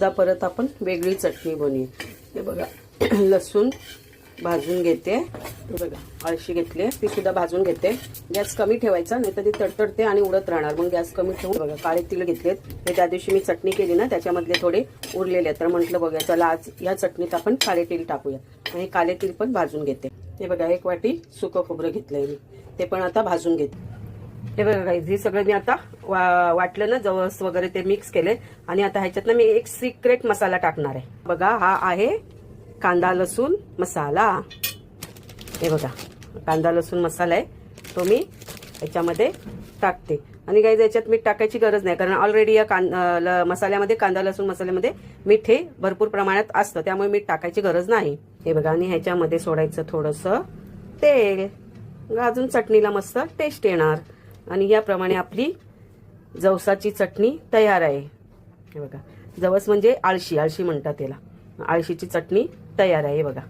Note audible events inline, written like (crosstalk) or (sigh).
आता परत आपण वेगळी चटणी बनवू. हे बघा (clears throat) लसूण भाजून घेते. हे बघा आळशी घेतली ती सुद्धा भाजून घेते. गॅस कमी ठेवायचा नाही तर ती तडतडते आणि उडत राहणार. मग गॅस कमी ठेवून बघा काळे तिळ घेतलेत. हे त्या दिवशी मी चटणी केली ना त्याच्यामधले थोडे उरलेले आहेत. तर म्हटलं बघा चला आज या चटणीत आपण काळे तीळ टाकूया. आणि काळे तीळ पण भाजून घेते. हे बघा एक वाटी सुकं खोबरं घेतलंय मी. ते पण आता भाजून घेते. हे बघा गाईज हे सगळं मी आता वा वाटलं ना जवस वगैरे ते मिक्स केले. आणि आता ह्याच्यात ना मी एक सिक्रेट मसाला टाकणार आहे. बघा हा आहे कांदा लसूण मसाला. हे बघा कांदा लसूण मसाला आहे. तो मी याच्यामध्ये टाकते. आणि काही याच्यात मीठ टाकायची गरज नाही कारण ऑलरेडी या कांदा ल- मसाल्यामध्ये कांदा लसूण मसाल्यामध्ये मीठ हे भरपूर प्रमाणात असतं. त्यामुळे मीठ टाकायची गरज नाही. हे बघा आणि ह्याच्यामध्ये सोडायचं थोडंसं तेल. अजून चटणीला मस्त टेस्ट येणार. आणि याप्रमाणे आपली जवसाची चटणी तयार आहे. हे बघा. जवस म्हणजे आळशी आळशी म्हणतात त्याला आळशीची चटणी तयार आहे बघा.